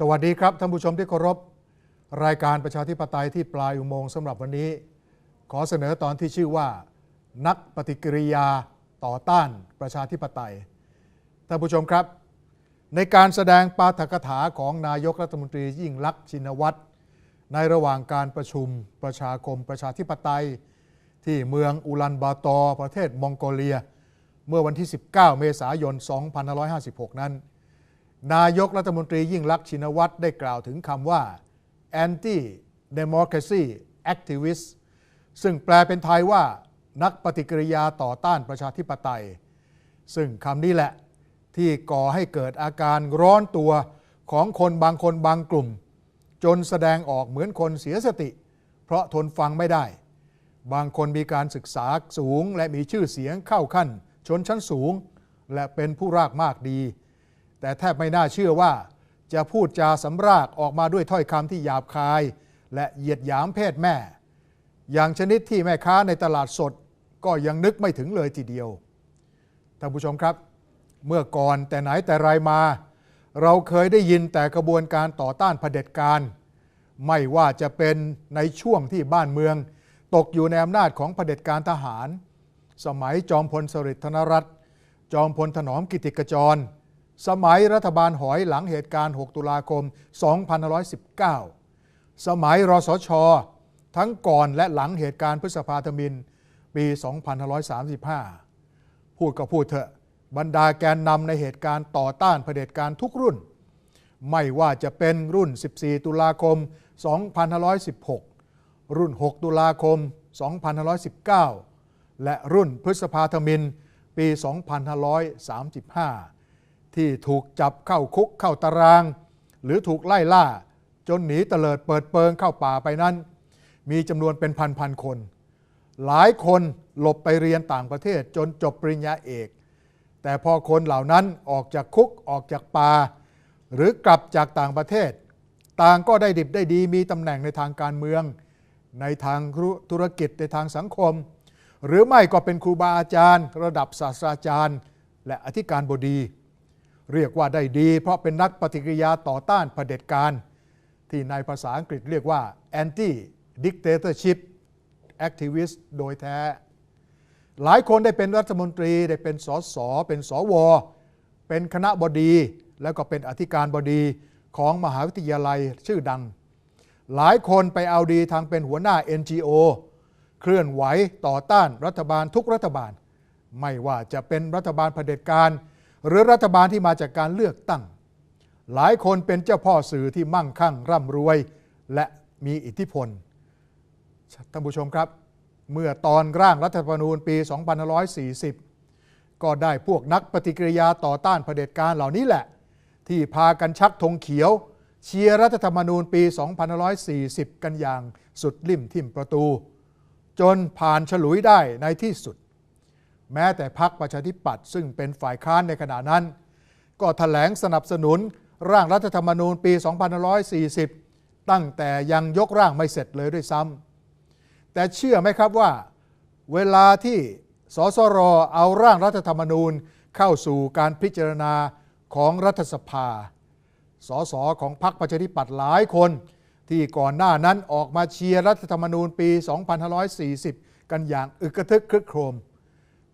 สวัสดีครับท่านผู้ชมที่เคารพ รายการประชาธิปไตยที่ปลายอุโมงค์สำหรับวันนี้ ขอเสนอตอนที่ชื่อว่า นักปฏิกิริยาต่อต้านประชาธิปไตยท่านผู้ชมครับ ในการแสดงปาฐกถาของนายกรัฐมนตรียิ่งลักษณ์ชินวัตรในระหว่างการประชุมประชาคมประชาธิปไตย ที่เมืองอุลันบาตอร์ประเทศมองโกเลีย เมื่อวันที่ 19 เมษายน 2556 นั้น นายกรัฐมนตรียิ่งลักษณ์ชินวัตรได้กล่าวถึงคำว่า anti democracy activist ซึ่งแปลเป็นไทยว่านักปฏิกิริยาต่อต้านประชาธิปไตย ซึ่งคำนี้แหละที่ก่อให้เกิดอาการร้อนตัวของคนบางคนบางกลุ่ม จนแสดงออกเหมือนคนเสียสติ เพราะทนฟังไม่ได้ บางคนมีการศึกษาสูงและมีชื่อเสียงเข้าขั้น ชนชั้นสูง และเป็นผู้รากมากดี แต่แทบไม่น่าเชื่อว่า จะพูดจาสำรากออกมาด้วยถ้อยคำที่หยาบคาย และเหยียดหยามเพศแม่ อย่างชนิดที่แม่ค้าในตลาดสด ก็ยังนึกไม่ถึงเลยทีเดียวท่านผู้ชมครับ เมื่อก่อนแต่ไหนแต่ไรมา เราเคยได้ยินแต่กระบวนการต่อต้านเผด็จการ ไม่ว่าจะเป็นในช่วงที่บ้านเมือง ตกอยู่ในอำนาจของเผด็จการทหาร สมัยจอมพลสฤษดิ์ธนรัตน์จอมพลถนอมกิติกจร สมัยรัฐบาลหอยหลังเหตุการณ์ 6 ตุลาคม 2519 สมัยรสช ทั้งก่อนและหลังเหตุการณ์พฤษภาธมินปี 2535 พูดก็พูดเถอะ บรรดาแกนนำในเหตุการณ์ต่อต้านเผด็จการทุกรุ่น ไม่ว่าจะเป็นรุ่น 14 ตุลาคม 2516 รุ่น 6 ตุลาคม 2519 และรุ่นพฤษภาธมินปี 2535 ที่ถูกจับเข้าคุกเข้าตาราง หรือถูกไล่ล่า จนหนีเตลิดเปิดเปิงเข้าป่าไปนั้น มีจำนวนเป็นพันๆคน หลายคนหลบไปเรียนต่างประเทศจนจบปริญญาเอก แต่พอคนเหล่านั้นออกจากคุกออกจากป่า หรือกลับจากต่างประเทศ ต่างก็ได้ดิบได้ดีมีตำแหน่งในทางการเมือง ในทางธุรกิจในทางสังคม หรือไม่ก็เป็นครูบาอาจารย์ ระดับศาสตราจารย์ และอธิการบดี เรียกว่าได้ดี เพราะเป็นนักปฏิกิริยาต่อต้านเผด็จการ ที่ในภาษาอังกฤษเรียกว่า anti dictatorship activist โดยแท้ หลายคนได้เป็นรัฐมนตรีได้เป็นสสเป็นสว เป็นคณะบดีแล้วก็เป็นอธิการบดีของมหาวิทยาลัยชื่อดัง หลายคนไปเอาดีทางเป็นหัวหน้า NGO เคลื่อนไหวต่อต้านรัฐบาลทุกรัฐบาล ไม่ว่าจะเป็นรัฐบาลเผด็จการ หรือรัฐบาลที่มาจากการเลือกตั้ง หลายคนเป็นเจ้าพ่อสื่อที่มั่งคั่งร่ำรวย และมีอิทธิพลท่านผู้ชมครับ เมื่อตอนร่างรัฐธรรมนูญปี 2540 ก็ได้พวกนักปฏิกิริยาต่อต้านเผด็จการเหล่านี้แหละ ที่พากันชักธงเขียว เชียร์รัฐธรรมนูญปี 2540 กันอย่างสุดลิ่มทิมประตู จนผ่านฉลุยได้ในที่สุด แม้แต่พรรคประชาธิปัตย์ซึ่งเป็นฝ่ายค้านในขณะนั้น ก็ถแถลงสนับสนุนร่างรัฐธรรมนูญปี 2540 ตั้งแต่ยังยกร่างไม่เสร็จเลยด้วยซ้ำแต่เชื่อไหมครับว่า เวลาที่สสรเอาร่างรัฐธรรมนูญเข้าสู่การพิจารณาของรัฐสภา สสของพรรคประชาธิปัตย์หลายคน ที่ก่อนหน้านั้นออกมาเชียร์รัฐธรรมนูญปี 2540 กันอย่างอึกระทึกครึกโครม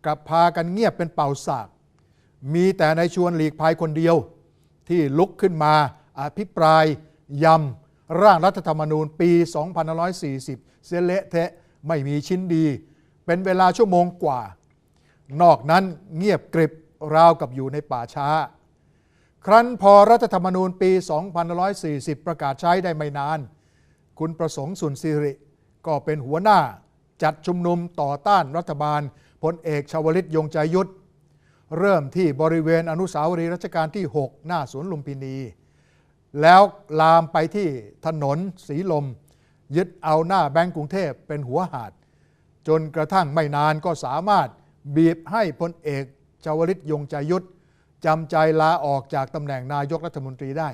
กลับพากันเงียบเป็นเป่าสาก มีแต่ในชวนหลีกภัยคนเดียว ที่ลุกขึ้นมาอภิปรายยำร่างรัฐธรรมนูญปี 2540 เสเละเทะไม่มีชิ้นดี เป็นเวลาชั่วโมงกว่า นอกนั้นเงียบกริบราวกับอยู่ในป่าช้า ครั้นพอรัฐธรรมนูญปี 2540 ประกาศใช้ได้ไม่นาน คุณประสงค์สุนสิริ ก็เป็นหัวหน้าจัดชุมนุมต่อต้านรัฐบาล พลเอกชวลิตยงใจยุทธเริ่มที่บริเวณอนุสาวรีย์รัชกาลที่ 6 หน้าสวนลุมพินี แล้วลามไปที่ถนนสีลม ยึดเอาหน้าแบงก์กรุงเทพเป็นหัวหาด จนกระทั่งไม่นานก็สามารถบีบให้พลเอกชวลิตยงใจยุทธจำใจลาออกจากตำแหน่งนายกรัฐมนตรีได้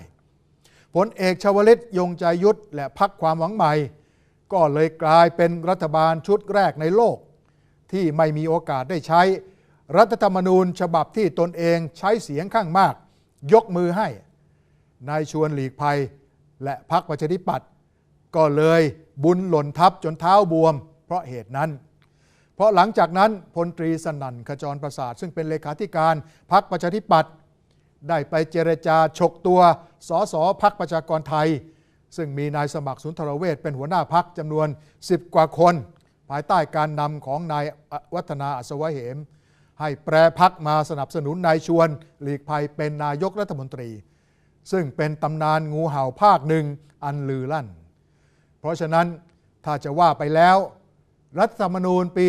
ผลเอกชวลิตยงใจยุทธและพักความหวังใหม่ ก็เลยกลายเป็นรัฐบาลชุดแรกในโลก ที่ไม่มีโอกาสได้ใช้ รัฐธรรมนูญฉบับที่ตนเองใช้เสียงข้างมาก ยกมือให้นายชวนหลีกภัย และพรรคประชาธิปัตย์ก็เลยบุญหล่นทับจนเท้าบวม เพราะเหตุนั้น เพราะหลังจากนั้นพลตรีสนั่นขจรประสาท ซึ่งเป็นเลขาธิการพรรคประชาธิปัตย์ได้ไปเจรจาฉกตัวสสพักประชากรไทย ซึ่งมีนายสมัครสุนทรเวชเป็นหัวหน้าพักจำนวน 10 กว่าคน ภายใต้การนำของนายวัฒนาอัศวะเหม ให้แปรพักมาสนับสนุนนายชวน หลีกภัยเป็นนายกรัฐมนตรี ซึ่งเป็นตำนานงูเห่าภาคหนึ่งอันลือลั่น เพราะฉะนั้นถ้าจะว่าไปแล้ว รัฐธรรมนูญปี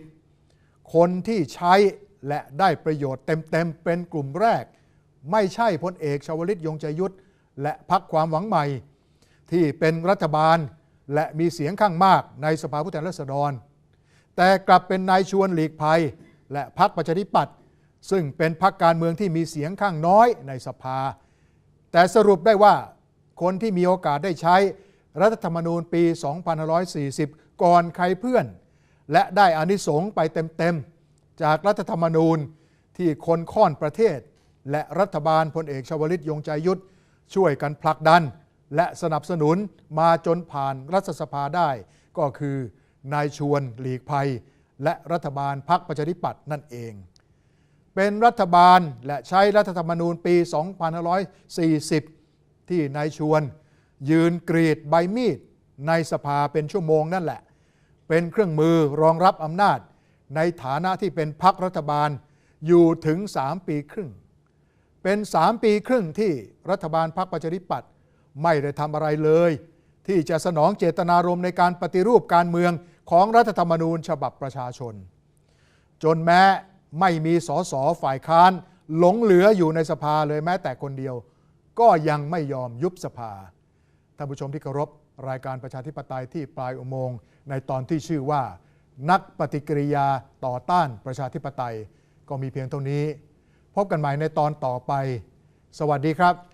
2540 คนที่ใช้และได้ประโยชน์เต็มๆเป็นกลุ่มแรก ไม่ใช่พลเอกชวลิตยงใจยุทธและพักความหวังใหม่ ที่เป็นรัฐบาล และมีเสียงข้างมากในสภาผู้แทนราษฎร แต่กลับเป็นนายชวนหลีกภัย และพักประชาธิปัตย์ซึ่งเป็นพักการเมืองที่มีเสียงข้างน้อยในสภา แต่สรุปได้ว่าคนที่มีโอกาสได้ใช้รัฐธรรมนูญปี 2540 ก่อนใครเพื่อน และได้อานิสงส์ไปเต็มๆ จากรัฐธรรมนูญที่คนค่อนประเทศ และรัฐบาลพลเอกชวลิตยงใจยุทธช่วยกันผลักดัน และสนับสนุนมาจนผ่านรัฐสภาได้ ก็คือนายชวนหลีกภัย และรัฐบาลพรรคประชาธิปัตย์นั่นเอง เป็นรัฐบาลและใช้รัฐธรรมนูญปี 2540 ที่นายชวน ยืนกรีดใบมีดในสภาเป็นชั่วโมงนั่นแหละ เป็นเครื่องมือรองรับอำนาจ ในฐานะที่เป็นพักรัฐบาลอยู่ถึง 3 ปีครึ่ง เป็น 3 ปีครึ่งที่รัฐบาลพรรคประชาธิปัตย์ ไม่ได้ทำอะไรเลย ที่จะสนองเจตนารมณ์ในการปฏิรูปการเมืองของรัฐธรรมนูญฉบับประชาชน จนแม้ไม่มีสสฝ่ายค้านหลงเหลืออยู่ในสภาเลยแม้แต่คนเดียว ก็ยังไม่ยอมยุบสภาท่านผู้ชมที่เคารพรายการประชาธิปไตยที่ปลายอุโมงค์ในตอนที่ชื่อว่า นักปฏิกิริยาต่อต้านประชาธิปไตย ก็มีเพียงเท่านี้ พบกันใหม่ในตอนต่อไป สวัสดีครับ